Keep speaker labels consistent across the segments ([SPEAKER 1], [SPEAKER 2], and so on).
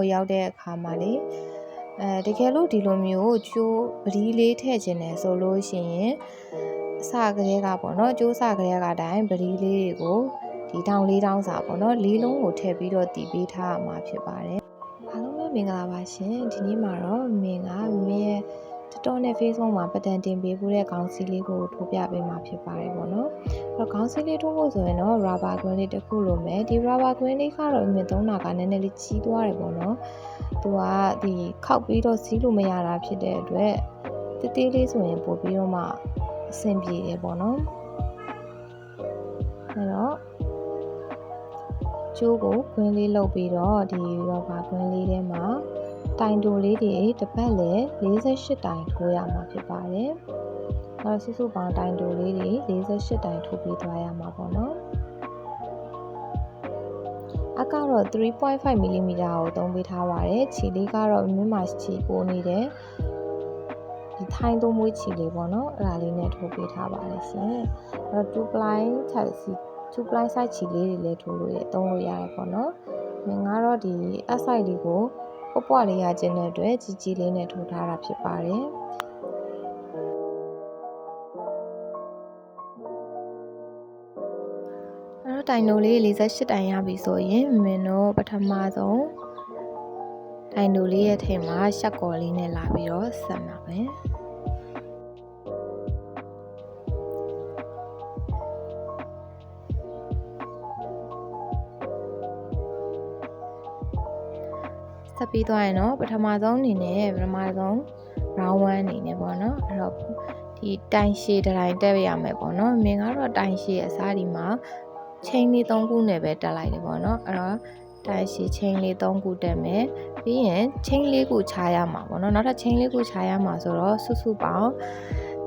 [SPEAKER 1] ကိုရောက်တဲ့အခါမှာလေအဲတကယ်လို့ဒီလိုမျိုးကျိုးပဒီလေးထည့်ခြင်းတယ်ဆိုလို့ရှိရင်အစကလေးကပေါ့နော်ကျိုးစကလေးကတိုင်းပဒီလေးတွေကိုဒီတောင်လေးတောင်းစာပေါ့နော်လေးလုံးကိုထည့်ပြီးတော့တည်ပေးထားရမှာဖြစ်ပါတယ်အားလုံးပဲမင်္ဂလာပါရှင်ဒီနေ့မှာတော့မင်းကမင်းရဲ့ TikTok နဲ့ Facebook မှာပတ်တန်တင်ပေးဖို့တဲ့ခေါင်းစည်းလေးကိုထိုးပြပေးမှာဖြစ်ပါတယ်ပေါ့နော်။အဲ့တော့ခေါင်းစည်းလေးထိုးဖို့ဆိုရင်တော့ rubber green လေးတစ်ခုလိုမယ်။ဒီ rubber green လေးကတော့အမြင့်သုံးတာကနည်းနည်းလေးကြီးသွားတယ်ပေါ့နော်။သူကဒီခောက်ပြီးတော့စီးလို့မရတာဖြစ်တဲ့အတွက်တေးသေးလေးဆိုရင်ပို့ပြီးတော့မှအဆင်ပြေတယ်ပေါ့နော်။အဲ့တော့ကျိုးကိုခွင်းလေးလုပ်ပြီးတော့ဒီ rubber ခွင်းလေးထဲမှာ တိုင်တိုလေးတွေတစ်ပတ်လည်48တိုင်ထိုးရမှာဖြစ်ပါတယ်။နောက်စုစုပေါင်းတိုင်တိုလေးတွေ48တိုင်ထိုးပြီးသွားရမှာပေါ့နော်။အကတော့3.5 mm ကိုသုံးပေးထားပါတယ်။ခြေလေးကတော့မြင်းမာခြေပိုးနေတယ်။ဒီထိုင်းသုံးမွေးခြေလေးပေါ့နော်။အဲ့ဒါလေးနဲ့ထိုးပေးထားပါတယ်ရှင်။အဲ့တော့2 ply ထပ်စီ2 ply size ခြေလေးတွေလည်းထိုးလို့ရသုံးလို့ရတယ်ပေါ့နော်။ငါကတော့ဒီ S size လေးကို ပွပွလေးရခြင်းတဲ့အတွက်ကြီးကြီးလေးနဲ့ထိုးထားတာဖြစ်ပါတယ်အဲ့တော့တိုင်နိုလေး48တိုင်ရပြီဆိုရင်မင်းတို့ပထမဆုံးတိုင်နိုလေးရဲ့ထဲမှာရှက်ကော်လေးနဲ့လာပြီးတော့ဆက်မှာပဲ ပြီးသွားရင်တော့ပထမဆုံးအနေနဲ့ပထမဆုံး round 1အနေနဲ့ပေါ့နော်အဲ့တော့ဒီတိုင်ရှည်တိုင်းတက်ရမယ်ပေါ့နော်မင်းကတော့တိုင်ရှည်အစားဒီမှာချိန်လေး3ခုနဲ့ပဲတက်လိုက်တယ်ပေါ့နော်အဲ့တော့တိုင်ရှည်ချိန်လေး3ခုတက်မယ်ပြီးရင်ချိန်လေးခုခြားရမှာပေါ့နော်နောက်ထပ်ချိန်လေးခုခြားရမှာဆိုတော့စုစုပေါင်း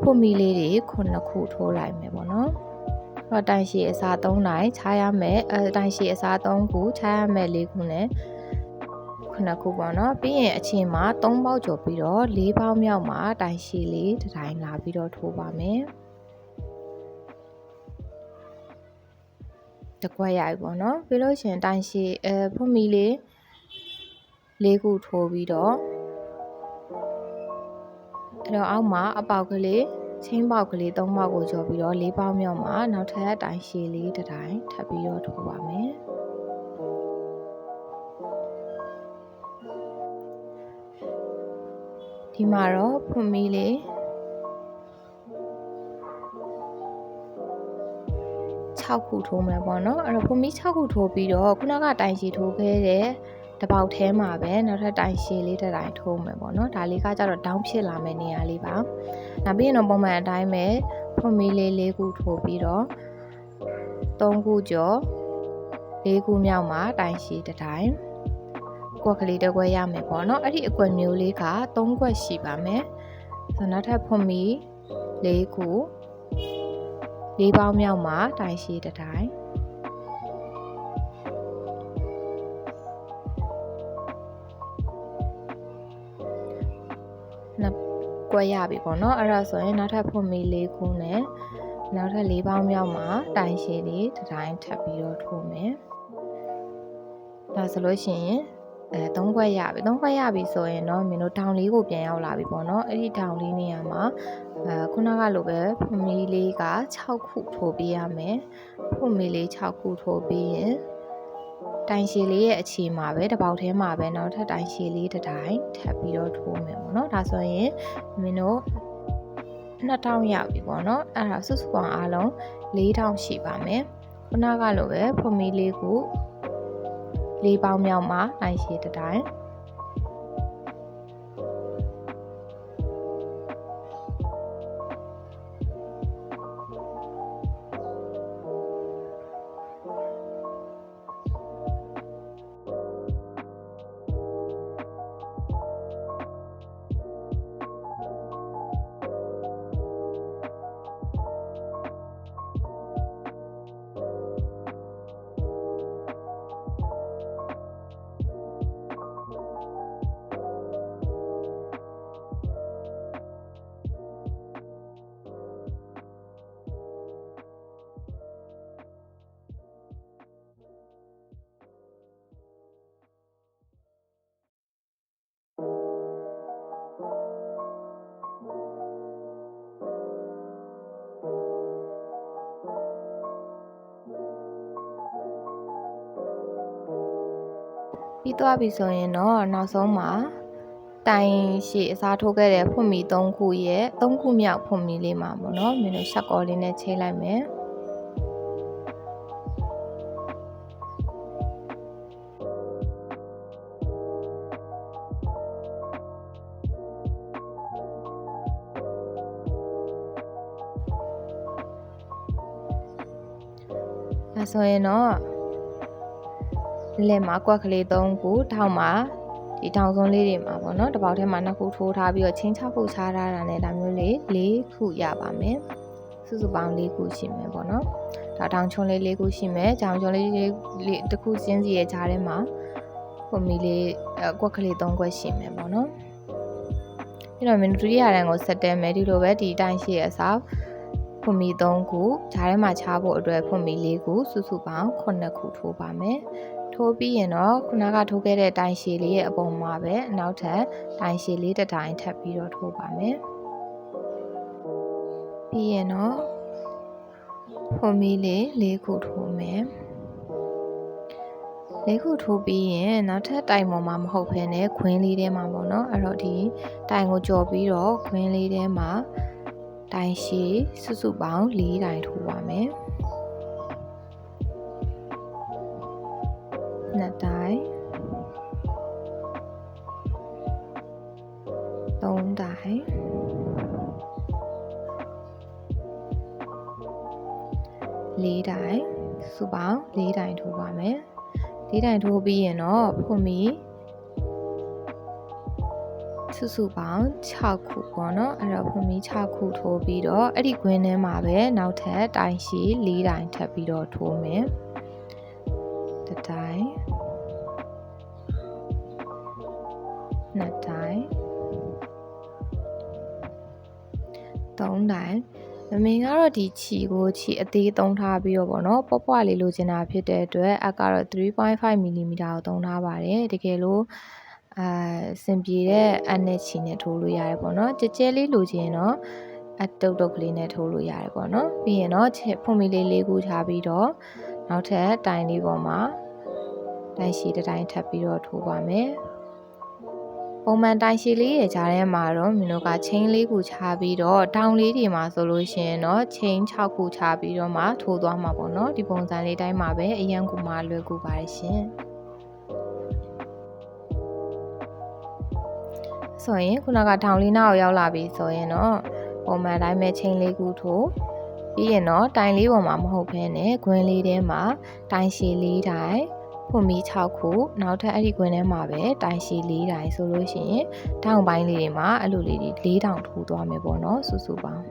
[SPEAKER 1] ဖို့မီလေးတွေ9ခုထိုးလိုက်မယ်ပေါ့နော်တော့တိုင်ရှည်အစား3တိုင်းခြားရမယ်အဲတိုင်ရှည်အစား3ခုခြားရမယ်4ခုနဲ့ ခုနှစ်ခုပေါ့နော်ပြီးရင်အချိန်မှာ3ပေါက်ကျော်ပြီးတော့4ပေါက်မြောက်မှာတိုင်ရှည်လေးတစ်တိုင်းလာပြီးတော့ထိုးပါမယ်တကွက်ရိုက်ပေါ့နော်ပြီးလို့ရှိရင်တိုင်ရှည်အဲဖွမီလေး၄ခုထိုးပြီးတော့အဲ့တော့အောက်မှာအပေါက်ကလေးချင်းပေါက်ကလေး၃ပေါက်ကိုကျော်ပြီးတော့၄ပေါက်မြောက်မှာနောက်ထပ်တိုင်ရှည်လေးတစ်တိုင်းထပ်ပြီးတော့ထိုးပါမယ် ဒီမှာတော့ဖွန်မီလေး6ခုထိုးမယ်ပေါ့နော်အဲ့တော့ဖွန်မီ6ခုထိုးပြီးတော့ခုနကတိုင်ရှည်ထိုးခဲ့တဲ့တပေါက်ထဲမှာပဲနောက်ထပ်တိုင်ရှည်လေးတစ်တိုင်ထိုးမယ်ပေါ့နော်ဒါလေးကကြတော့ဒေါင်းဖြစ်လာမယ့်နေရာလေးပါနောက်ပြီးရင်တော့ပုံမှန်အတိုင်းပဲဖွန်မီလေး၄ခုထိုးပြီးတော့3ခုကျော်၄ခုမြောက်မှာတိုင်ရှည်တစ်တိုင် ကွက်ကလေးတစ်ခွက်ရမယ်ပေါ့နော်အဲ့ဒီအကွက်မျိုးလေးက3ကွက်ရှိပါမယ်ဆိုနောက်ထပ်ဖွန်မီ၄ခု၄ပေါင်းမြောက်မှာတိုင်ရှိတစ်တိုင်နှစ်ကွက်ရပြီပေါ့နော်အဲ့ဒါဆိုရင်နောက်ထပ်ဖွန်မီ၄ခုနဲ့နောက်ထပ်၄ပေါင်းမြောက်မှာတိုင်ရှည်လေးတစ်တိုင်းထပ်ပြီးတော့ထိုးမယ်ဒါဆိုလို့ရှိရင် အဲ၃ခွက်ရပြီ၃ခွက်ရပြီဆိုရင်တော့မင်းတို့တောင်လေးကိုပြန်ရောက်လာပြီပေါ့နော်အဲ့ဒီတောင်လေးနေရာမှာအဲခုနကလိုပဲဖမီလေးက6ခုထိုးပေးရမယ်ဖမီလေး6ခုထိုးပေးရင်တိုင်ရှည်လေးရဲ့အခြေမှာပဲတစ်ပေါက်ထဲမှာပဲနောက်ထပ်တိုင်ရှည်လေးတစ်တိုင်းထပ်ပြီးတော့ထိုးမယ်ပေါ့နော်ဒါဆိုရင်မင်းတို့2000ရပြီပေါ့နော်အဲ့ဒါစုစုပေါင်းအားလုံး4000ရှိပါမယ်ခုနကလိုပဲဖမီလေးကို လေးပေါင်းမြောက်မှာနိုင်ရှည်တတိုင်း ပြီးသွားပြီဆိုရင်တော့နောက်ဆုံးမှာတိုင်ရှိအစားထိုးခဲ့တဲ့ဖွင့်မီ3ခုရဲ့3ခုမြောက်ဖွင့်မီလေးမှာပေါ့နော်မင်းတို့ရှက်ကော်လေးနဲ့ချိန်လိုက်မယ်အဲဆိုရင်တော့ လက်မှာကွက်ကလေး3ခုထောက်မှာဒီထောင်စုံလေးတွေမှာပေါ့နော်တစ်ပေါက်ထဲမှာနှစ်ခုထိုးထားပြီးတော့ချင်း6ခုချားထားတာနဲ့ဒါမျိုးလေး၄ခုရပါမယ်စုစုပေါင်း၄ခုရှိမယ်ပေါ့နော်ဒါထောင်ချုံလေး၄ခုရှိမယ်ကြောင်ချုံလေးလေးတစ်ခုစင်းစီရဲ့ကြားထဲမှာပုံမီလေးကွက်ကလေး၃ကွက်ရှိမယ်ပေါ့နော်ပြီးတော့မင်းဒုတိယတန်းကိုဆက်တဲမယ်ဒီလိုပဲဒီအတိုင်းရှိရဲ့အစားဖွန်မီ3ခုဂျားထဲမှာချားဖို့အတွက်ဖွန်မီ4ခုစုစုပေါင်း9ခုထိုးပါမယ် ထိုးပြီးရင်တော့ခုနကထိုးခဲ့တဲ့တိုင်ရှည်လေးရဲ့အပေါ်မှာပဲနောက်ထပ်တိုင်ရှည်လေးတစ်တိုင်ထပ်ပြီးတော့ထိုးပါမယ်ပြီးရင်တော့ဖွန်မီလေး၄ခုထိုးမယ်လေးခုထိုးပြီးရင်နောက်ထပ်တိုင်ပေါ်မှာမဟုတ်ဘဲနဲ့ခွင်းလေးထဲမှာပေါ့နော်အဲ့တော့ဒီတိုင်ကိုကြော်ပြီးတော့ခွင်းလေးထဲမှာတိုင်ရှည်စုစုပေါင်း၄တိုင်ထိုးပါမယ် နှစ်တိုင်သုံးတိုင်လေးတိုင်စုပေါင်း၄တိုင်ထိုးပါမယ်၄တိုင်ထိုးပြီးရင်တော့ဖွင့်ပြီးစုစုပေါင်း6ခုပေါ့နော်အဲ့တော့ဖွင့်ပြီး6ခုထိုးပြီးတော့အဲ့ဒီခွင်းထဲမှာပဲနောက်ထပ်တိုင်ရှိ၄တိုင်ထပ်ပြီးတော့ထိုးမယ် သုံးတိုင်မမင်းကတော့ဒီခြီကိုခြီအသေးသုံးထားပြီးတော့ပေါ့နော်ပွားပွားလေးလိုချင်တာဖြစ်တဲ့အတွက်အကတော့3.5 mm ကိုသုံးထားပါတယ်တကယ်လို့အာစင်ပြေတဲ့အနဲ့ချီနဲ့ထိုးလို့ရတယ်ပေါ့နော်ကြဲကြဲလေးလိုချင်တော့အတုတ်တုတ်ကလေးနဲ့ထိုးလို့ရတယ်ပေါ့နော်ပြီးရင်တော့ဖွန်မီလေးလေးခုထားပြီးတော့နောက်ထပ်တိုင်လေးပေါ်မှာတိုင်ရှိတစ်တိုင်ထပ်ပြီးတော့ထိုးပါမယ် ပုံမှန်တိုင်ရှည်လေးရဲ့ကြားထဲမှာတော့မင်းတို့ကချင်းလေးခုချပြီးတော့တောင်လေးတွေမှာဆိုလို့ရှိရင်တော့ချင်း6ခုချပြီးတော့မှထိုးသွားမှာပေါ့နော်ဒီပုံစံလေးတိုင်းမှာပဲအရန်ကူမှလွယ်ကူပါတယ်ရှင်ဆိုရင်ခုနကထောင်လေးနောက်ရောက်လာပြီဆိုရင်တော့ပုံမှန်တိုင်းပဲချင်းလေးခုထိုးပြီးရင်တော့တိုင်လေးပေါ်မှာမဟုတ်ဘဲနဲ့ခွင်းလေးထဲမှာတိုင်ရှည်လေးတိုင် ဖွန်မီ6ခုနောက်ထပ်အဲ့ဒီကွင်းထဲမှာပဲတိုင်ရှည်၄တိုင်ဆိုလို့ရှိရင်တောင်ပိုင်းလေးတွေမှာအဲ့လိုလေးတွေ၄တောင်ထိုးသွားမယ်ပေါ့နော်စုစုပေါင်း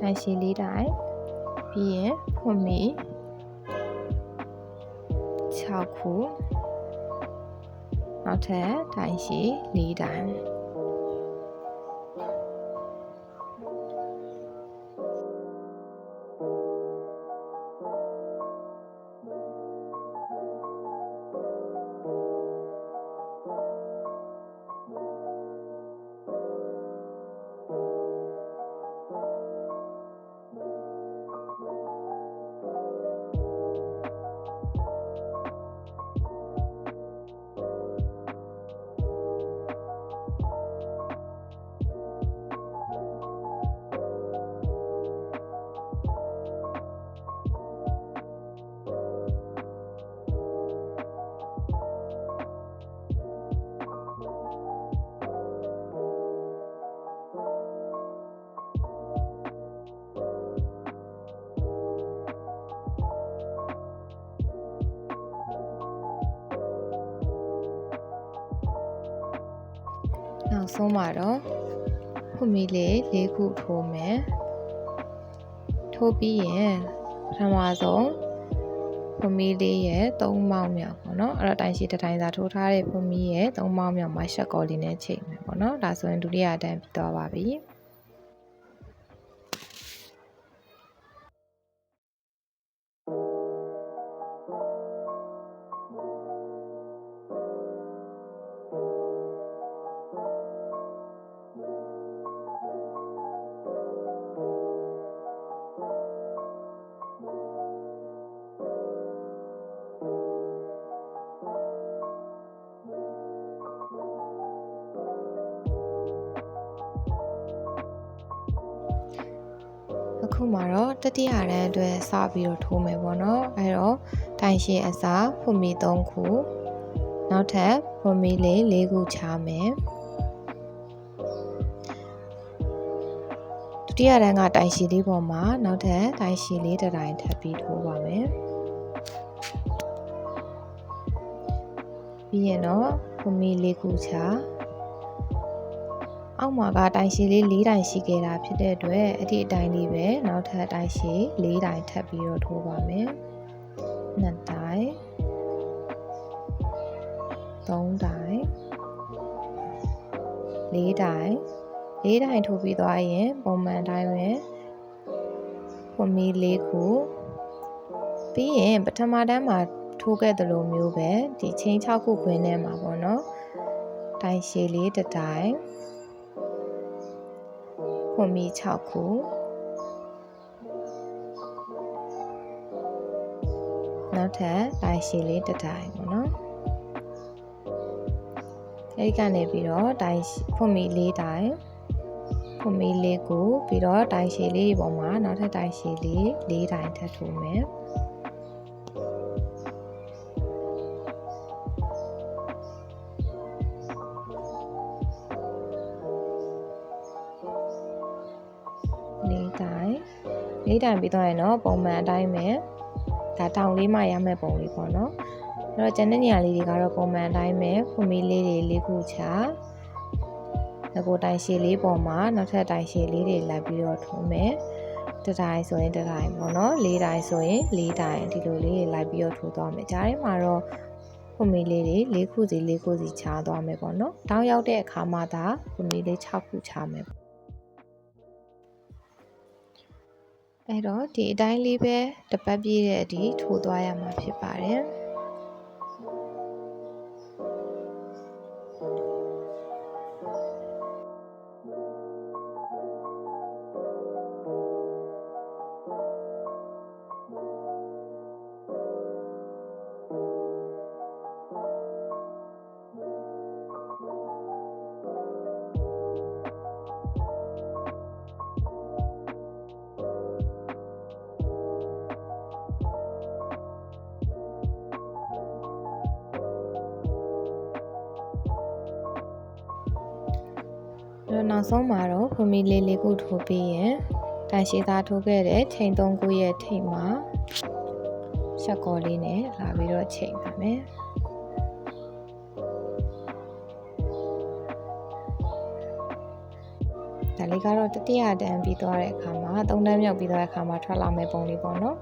[SPEAKER 1] တိုင်ရှည်၄တိုင်ပြီးရင်ဖွန်မီ6ခုနောက်ထပ်တိုင်ရှည်၄တိုင် နောက်ဆုံးမှာတော့ဖွမီလေး၄ခုထိုးမယ်ထိုးပြီးရင်ပထမဆုံးဖွမီလေးရဲ့၃မောင်းမြောက်ပေါ့နော်အဲ့တော့တိုင်ရှိတတိုင်းသာထိုးထားတဲ့ဖွမီရဲ့၃မောင်းမြောက်မှာရှက်ကော်လေးနဲ့ချိန်မယ်ပေါ့နော်ဒါဆိုရင်ဒုတိယအတန်းပြီးသွားပါပြီ မှာတော့တတိယရန်အတွက်စပြီးတော့ထိုးမယ်ပေါ့နော်အဲတော့တိုင်ရှည်အစားဖွမီ3ခုနောက်ထပ်ဖွမီလေး၄ခုချမယ်ဒုတိယရန်ကတိုင်ရှည်လေးပေါ်မှာနောက်ထပ်တိုင်ရှည်လေးတစ်တိုင်ထပ်ပြီးထိုးပါမယ်ပြီးရင်တော့ဖွမီ၄ခုချ အောက်မှာကတိုင်ရှည်လေး၄တိုင်ရှိခဲ့တာဖြစ်တဲ့အတွက်အဲ့ဒီအတိုင်းလေးပဲနောက်ထပ်တိုင်ရှည်၄တိုင်ထပ်ပြီးတော့ထိုးပါမယ်။နှစ်တိုင်သုံးတိုင်၄တိုင်၄တိုင်ထိုးပြီးသွားရင်ပုံမှန်တိုင်းပဲပုံမီ၄ခုပြီးရင်ပထမတန်းမှာထိုးခဲ့သလိုမျိုးပဲဒီချင်း6ခုခွင်းထဲမှာပေါ့နော်တိုင်ရှည်လေးတစ်တိုင် ဖွန်မီ6ခုနောက်ထပ်တိုင်ရှည်လေးတစ်တိုင်ပေါ့နော်အဲဒီကနေပြီးတော့တိုင်ဖွန်မီ၄တိုင်ဖွန်မီ၄ခုပြီးတော့တိုင်ရှည်လေးပေါ်မှာနောက်ထပ်တိုင်ရှည်လေး၄တိုင်ထပ်ထိုးမယ် လေးတိုင်ပြီးတော့ရင်တော့ပုံမှန်အတိုင်းပဲဒါတောင်လေးမှရမယ့်ပုံလေးပေါ့နော်အဲ့တော့ကျန်တဲ့နေရာလေးတွေကတော့ပုံမှန်အတိုင်းပဲဖွမီလေးတွေလေးခုချငကိုတိုင်ရှည်လေးပေါ်မှာနောက်ထပ်တိုင်ရှည်လေးတွေလိုက်ပြီးတော့ထုံးမယ်တတိုင်းဆိုရင်တတိုင်းပေါ့နော်လေးတိုင်းဆိုရင်လေးတိုင်းဒီလိုလေးတွေလိုက်ပြီးတော့ထိုးသွားမယ်ကြားထဲမှာတော့ဖွမီလေးတွေ၄ခုစီ၄ခုစီချားသွားမယ်ပေါ့နော်တောင်းရောက်တဲ့အခါမှာဒါဖွမီလေး6ခုချားမယ် အဲ့တော့ဒီအတိုင်းလေးပဲတပတ်ပြည့်တဲ့အထိထိုးသွားရမှာဖြစ်ပါတယ် နောက်ဆုံးမှာတော့ဖမီလေးလေးခုထိုးပြီးရင်တန်ရှိသားထိုးခဲ့တဲ့ချိန်၃ခုရဲ့ထိပ်မှာရှက်ကော်လေးနဲ့လာပြီးတော့ချိန်ပါမယ်ဒါလေးကတော့တတိယတန်းပြီးသွားတဲ့အခါမှာသုံးတန်းမြောက်ပြီးသွားတဲ့အခါမှာထွက်လာမယ့်ပုံလေးပေါ့နော်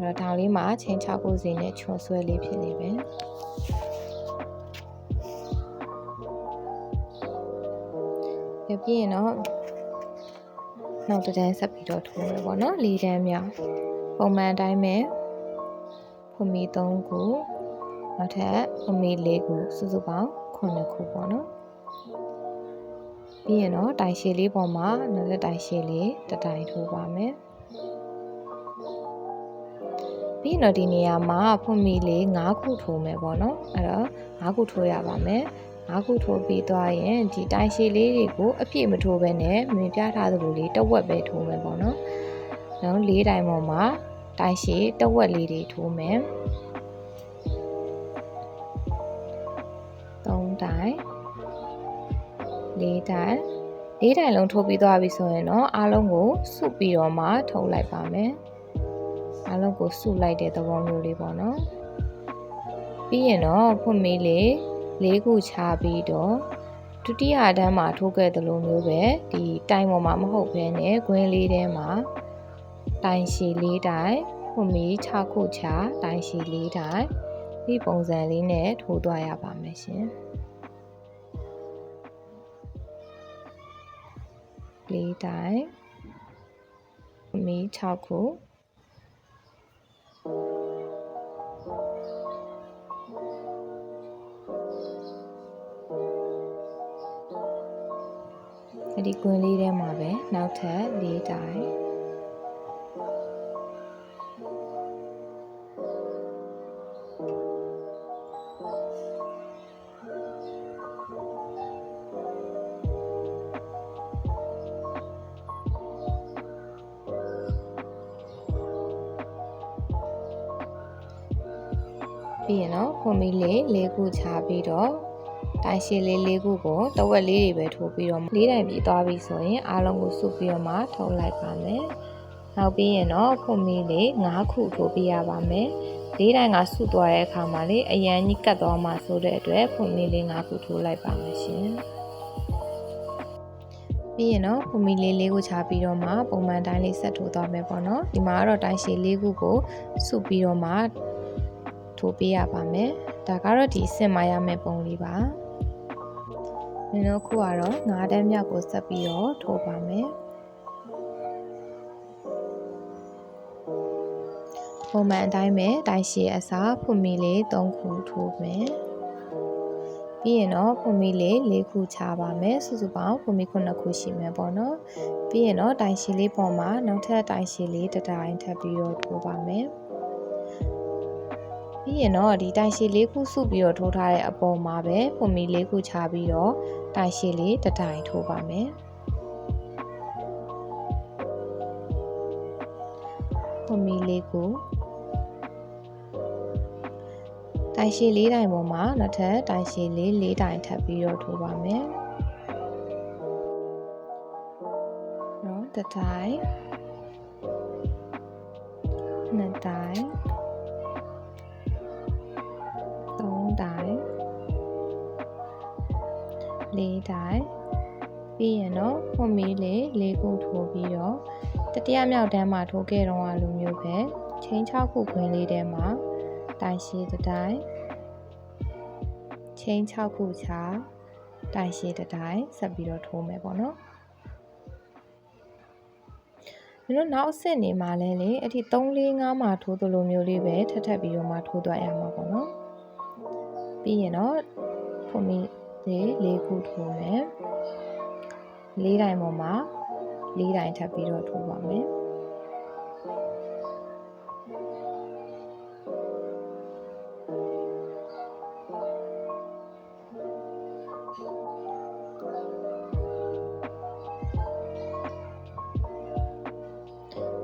[SPEAKER 1] အဲ့တော့ဒါလေးမှာချိန်6ခုစီနဲ့ချွန်ဆွဲလေးဖြစ်နေပဲ ပြပြရင်တော့နောက်တစ်တန်းဆက်ပြီးတော့ထိုးမယ်ပေါ့နော်၄တန်းမြောက်ပုံမှန်အတိုင်းပဲဖမီ3ခုနောက်ထပ်ဖမီ4ခုစုစုပေါင်း9ခုပေါ့နော်ပြီးရင်တော့တိုင်ရှည်လေးပေါ်မှာနောက်တစ်တိုင်ရှည်လေးတစ်တိုင်ထိုးပါမယ်ပြီးရင်တော့ဒီနေရာမှာဖွမီလေး5ခုထိုးမယ်ပေါ့နော်အဲ့တော့5ခုထိုးရပါမယ် ၅ခုထိုးပြီးသွားရင်ဒီတိုင်ရှည်လေးတွေကိုအပြည့်မထိုးဘဲနဲ့မြင်ပြထားသလိုလေးတဝက်ပဲထိုးမယ်ပေါ့နော်။နောက်၄တိုင်ပေါ်မှာတိုင်ရှည်တဝက်လေးတွေထိုးမယ်။၃တိုင်၄တိုင်၄တိုင်လုံးထိုးပြီးသွားပြီဆိုရင်တော့အားလုံးကိုစုပြီးတော့မှထုံလိုက်ပါမယ်။အားလုံးကိုစုလိုက်တဲ့သဘောမျိုးလေးပေါ့နော်။ပြီးရင်တော့ဖွင့်မေးလေး လေးခုချပြီးတော့ဒုတိယတန်းမှာထိုးခဲ့သလိုမျိုးပဲဒီတိုင်ပေါ်မှာမဟုတ်ဘဲနဲ့ဂွင်းလေးထဲမှာတိုင်ရှည်လေးတိုင်ဖွမီ6ခုချတိုင်ရှည်လေးတိုင်ဒီပုံစံလေးနဲ့ထိုးသွားရပါမယ်ရှင်လေးတိုင်ဖွမီ6ခု ဒီကွင်းလေးထဲမှာပဲနောက်ထပ်၄တိုင်းပြီးရင်တော့ခွန်မီလေး၄ခုချပြီးတော့ တိုင်ရှည်လေး၄ခုကိုတဝက်လေးတွေပဲထိုးပြီးတော့လေးတိုင်ပြီးသွားပြီဆိုရင်အားလုံးကိုစုပြီးတော့မှထုတ်လိုက်ပါမယ်နောက်ပြီးရင်တော့ဖွန်မီလေး၅ခုထိုးပြရပါမယ်လေးတိုင်ကစုသွားတဲ့အခါမှာလေအရန်ကြီးကတ်သွားမှဆိုတဲ့အတွက်ဖွန်မီလေး၅ခုထိုးလိုက်ပါမယ်ရှင်ပြီးရင်တော့ဖူမီလေးလေးကိုချပြီးတော့မှပုံမှန်တိုင်းလေးဆက်ထိုးသွားမယ်ပေါ့နော်ဒီမှာကတော့တိုင်းရှည်လေးခုကိုစုပြီးတော့မှထိုးပေးရပါမယ်ဒါကတော့ဒီစင်မရမယ့်ပုံလေးပါ နင်တို့ခုကတော့9တန်းမြောက်ကိုဆက်ပြီးတော့ထိုးပါမယ်ပုံမှန်အတိုင်းပဲတိုင်းရှည်အစားဖူမီလေး3ခုထိုးမယ်ပြီးရင်တော့ဖုန်မီလေး၄ခုချပါမယ်စုစုပေါင်းဖုန်မီ9ခုရှိမယ်ပေါ့နော်ပြီးရင်တော့တိုင်ရှည်လေးပေါ်မှာနောက်ထပ်တိုင်ရှည်လေးတစ်တိုင်းထပ်ပြီးတော့ထိုးပါမယ် ပြီးရင်တော့ဒီတိုင်ရှည်လေးခုစုပြီးတော့ထိုးထားတဲ့အပေါ်မှာပဲဖုန်မီလေးခုချပြီးတော့တိုင်ရှည်လေးတစ်တိုင်းထိုးပါမယ်ဖုန်မီလေးခုတိုင်ရှည်လေးတိုင်ပေါ်မှာနောက်ထပ်တိုင်ရှည်လေးလေးတိုင်ထပ်ပြီးတော့ထိုးပါမယ်။နော်တစ်တိုင်နှစ်တိုင် ၄တိုင်းပြီးရင်တော့ဖွမီးလေး၄ခုထိုးပြီးတော့တတိယမြောက်တန်းမှာထိုးခဲ့တော့အလိုမျိုးပဲချင်း6ခုခွင်းလေးထဲမှာတိုင်ရှိတတိုင်းချင်း6ခုချာတိုင်ရှိတတိုင်းဆက်ပြီးတော့ထိုးမယ်ပေါ့နော်မင်းတို့နောက်အဆင့်နေမှာလဲလေအဲ့ဒီ3 4 5မှာထိုးသလိုမျိုးလေးပဲထပ်ထပ်ပြီးတော့မှထိုးသွားရမှာပေါ့နော်ပြီးရင်တော့ဖွမီး လေး၄ခုထိုးမယ်၄တိုင်ပေါ်မှာ၄တိုင်ထပ်ပြီးတော့ထိုးပါမယ်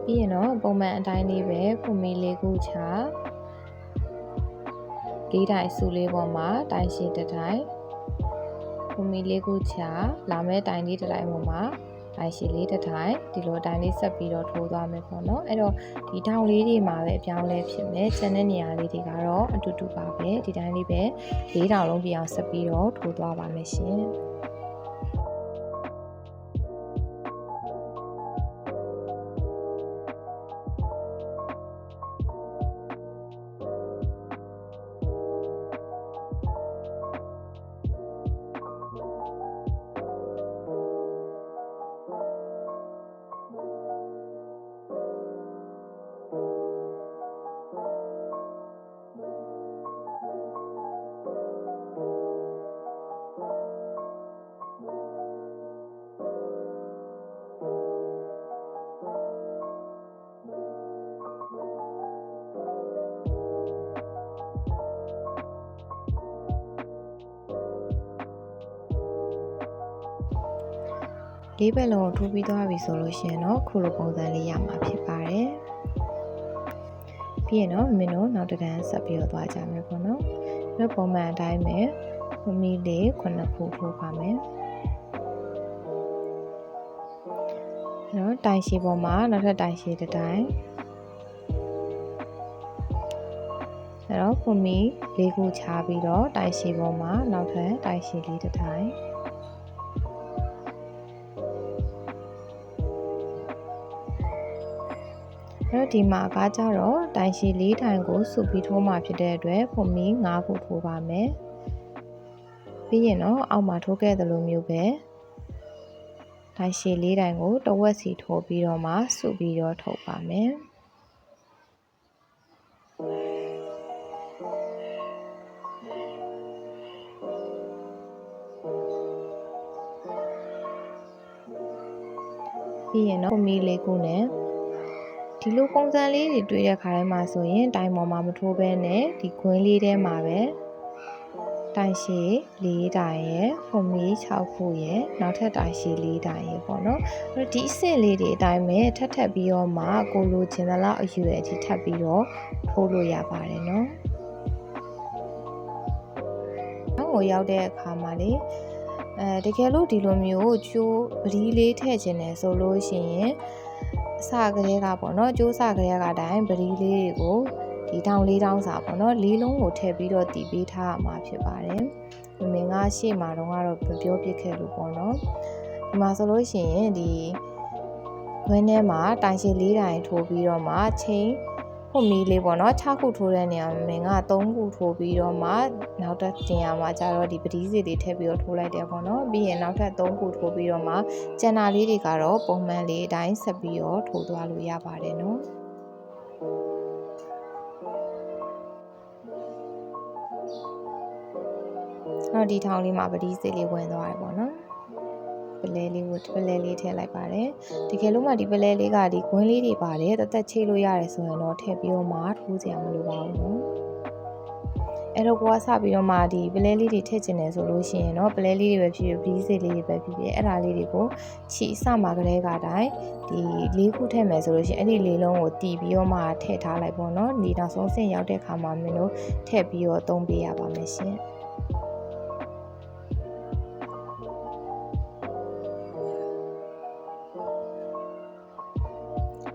[SPEAKER 1] ပြီးရင်တော့ပုံမှန်အတိုင်းလေးပဲဖွန်မီလေးခုချလေးတိုင်စုလေးပေါ်မှာတိုင်ရှည်တစ်တိုင် ဖွန်မီလေးခုချလာမဲ့တိုင်လေးတစ်တိုင်ပေါ်မှာတိုင်ရှည်လေးတစ်တိုင်ဒီလိုတိုင်လေးဆက်ပြီးတော့ထိုးသွားမယ်ပေါ့နော်အဲ့တော့ဒီတောင်လေးတွေမှာပဲအပြောင်းလဲဖြစ်မယ်ကျန်တဲ့နေရာလေးတွေကတော့အတူတူပါပဲဒီတိုင်းလေးပဲလေးတောင်လုံးပြအောင်ဆက်ပြီးတော့ထိုးသွားပါမယ်ရှင် လေးဘက်လုံးကိုထိုးပြီးသွားပြီဆိုလို့ရှိရင်တော့ခုလိုပုံစံလေးရမှာဖြစ်ပါတယ်ပြီးရင်တော့မင်းတို့နောက်တစ်တန်းဆက်ပြီးတော့သွားကြမယ်ပေါ့နော်ဒီပုံမှန်အတိုင်းပဲမမီလေးခုနှစ်ခုထိုးပါမယ်နော်တိုင်ရှည်ပေါ်မှာနောက်ထပ်တိုင်ရှည်တစ်တိုင်အဲ့တော့ဖုန်မီလေးခုချပြီးတော့တိုင်ရှည်ပေါ်မှာနောက်ထပ်တိုင်ရှည်လေးတစ်တိုင် အဲ့တော့ဒီမှာကကြတော့တိုင်ရှည်၄တိုင်ကိုစုပြီးထိုးမှဖြစ်တဲ့အတွက်ဖုန်မီ၅ခုထိုးပါမယ်ပြီးရင်တော့အောက်မှာထိုးခဲ့သလိုမျိုးပဲတိုင်ရှည်၄တိုင်ကိုတဝက်စီထိုးပြီးတော့မှစုပြီးတော့ထုတ်ပါမယ်ပြီးရင်တော့ဖုန်မီလေးခုနဲ့ ဒီလိုပုံစံလေးတွေတွေ့တဲ့ခါတိုင်းမှာဆိုရင်တိုင်ပေါ်မှာမထိုးဘဲနဲ့ဒီခွင်းလေးထဲမှာပဲတိုင်ရှည်၄တိုင်ရယ်ဖုန်မီ6ခုရယ်နောက်ထပ်တိုင်ရှည်၄တိုင်ရယ်ပေါ့နော်အဲ့ဒီအဆင့်လေးတွေအတိုင်းပဲထပ်ထပ်ပြီးတော့မှကိုလိုချင်သလောက်အယူရဲ့အထိထပ်ပြီးတော့ထိုးလို့ရပါတယ်နော်ကိုရောက်တဲ့အခါမှာလေအဲတကယ်လို့ဒီလိုမျိုးကျိုးပဒီလေးထည့်ခြင်းတယ်ဆိုလို့ရှိရင် အစကလေးကပေါ့နော်ကျိုးစကလေးကတိုင်းပဒီလေးတွေကိုဒီတောင်လေးတောင်းစာပေါ့နော်လေးလုံးကိုထည့်ပြီးတော့တည်ပေးထားရမှာဖြစ်ပါတယ်မမင်္ဂရှေ့မှာတော့ကတော့မပြောပြခဲ့လို့ပေါ့နော်ဒီမှာဆိုလို့ရှိရင်ဒီခွင်းထဲမှာတိုင်ရှည်လေးတိုင်ထိုးပြီးတော့မှချိန် ခုမီလေးပေါ့နော်6ခုထိုးတဲ့နေရာမှာမင်္ဂ3ခုထိုးပြီးတော့မှနောက်တစ်တင်ရမှာကျတော့ဒီပတိစီလေးထည့်ပြီးတော့ထိုးလိုက်တယ်ပေါ့နော်ပြီးရင်နောက်ထပ်3ခုထိုးပြီးတော့မှကျန်တာလေးတွေကတော့ပုံမှန်လေးအတိုင်းဆက်ပြီးတော့ထိုးသွားလို့ရပါတယ်နော်တော့ဒီထောင်လေးမှာပတိစီလေးဝင်သွားတယ်ပေါ့နော် ပလဲလေးကိုပလဲလေးထည့်လိုက်ပါတယ်တကယ်လို့မှဒီပလဲလေးကဒီဂွင်းလေးတွေပါတယ်တသက်ချိတ်လို့ရတယ်ဆိုရင်တော့ထည့်ပြီးတော့မှထိုးစရာမလိုပါဘူးနော်အဲ့တော့ကိုကစပြီးတော့မှဒီပလဲလေးတွေထည့်ကျင်တယ်ဆိုလို့ရှိရင်တော့ပလဲလေးတွေပဲဖြစ်ဖြစ်ဘီးစစ်လေးတွေပဲဖြစ်ဖြစ်အဲ့ဒါလေးတွေကိုချီအစမှာကလေးကတိုင်းဒီလေးခုထည့်မယ်ဆိုလို့ရှိရင်အဲ့ဒီလေးလုံးကိုတီးပြီးတော့မှထည့်ထားလိုက်ပေါ့နော်ဒီနောက်ဆုံးဆင့်ရောက်တဲ့ခါမှာမင်းတို့ထည့်ပြီးတော့သုံးပေးရပါမယ်ရှင်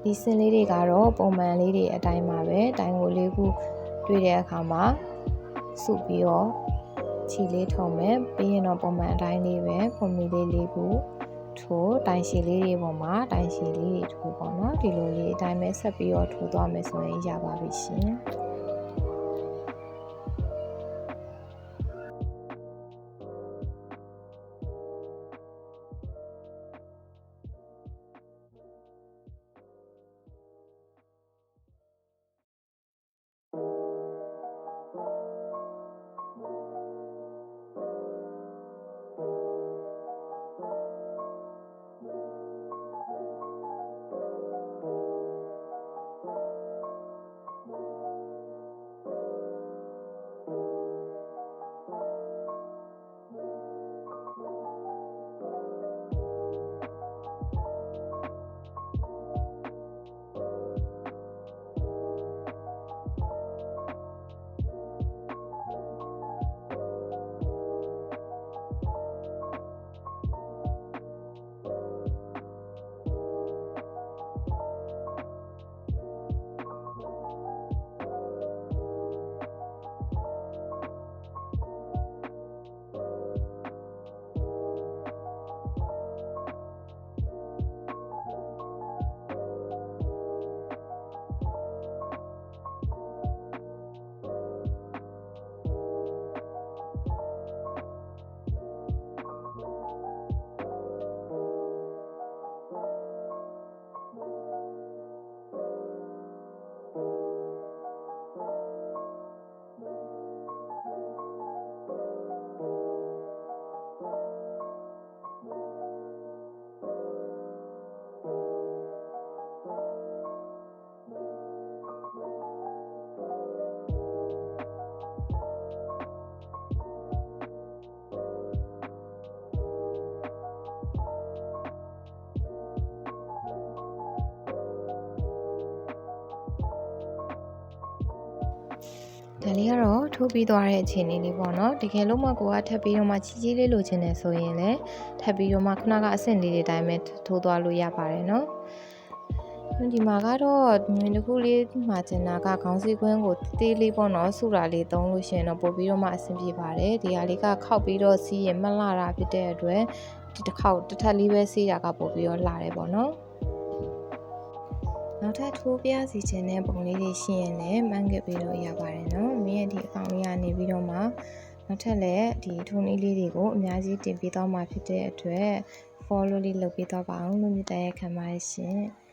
[SPEAKER 1] ဒီစင်လေးတွေကတော့ပုံမှန်လေးတွေအတိုင်းပါပဲတိုင်ကိုလေးခုတွေ့တဲ့အခါမှာစုပြီးတော့ခြီလေးထုံမယ်ပြီးရင်တော့ပုံမှန်အတိုင်းလေးပဲဖွန်မီလေးလေးခုထိုးတိုင်ရှည်လေးတွေပေါ်မှာတိုင်ရှည်လေးတွေထိုးပေါ့နော်ဒီလိုလေးအတိုင်းပဲဆက်ပြီးတော့ထိုးသွားမယ်ဆိုရင်ရပါပြီရှင် ဒါလေးကတော့ထိုးပြီးသွားတဲ့အခြေအနေလေးပေါ့နော်တကယ်လို့မှကိုကထပ်ပြီးတော့မှချီကြီးလေးလိုချင်တယ်ဆိုရင်လည်းထပ်ပြီးတော့မှခုနကအဆင့်လေးတွေတိုင်းပဲထိုးသွားလို့ရပါတယ်နော်ဒီမှာကတော့မြင်တစ်ခုလေးမှာကျင်တာကခေါင်းစည်းကွင်းကိုတေးလေးပေါ့နော်ဆူတာလေးသုံးလို့ရှိရင်တော့ပို့ပြီးတော့မှအဆင်ပြေပါတယ်ဒီဟာလေးကခောက်ပြီးတော့စီးရင်မလှတာဖြစ်တဲ့အတွက်ဒီတစ်ခေါက်တစ်ထပ်လေးပဲစီးတာကပို့ပြီးတော့လှတယ်ပေါ့နော်နောက်ထပ်ထိုးပြစီခြင်းတဲ့ပုံလေးတွေရှိရင်လည်းမှန်းခဲ့ပြီးလို့ရပါတယ်နော်။ မင်းရဲ့ဒီအကောင့်လေးကနေပြီးတော့မှနောက်ထပ်လည်းဒီထုံးလေးလေးတွေကိုအများကြီးတင်ပေးသွားမှာဖြစ်တဲ့အတွက် follow လေးလုပ်ပေးတော့ပါအောင်လို့မြတ်တရခံပါရှင်။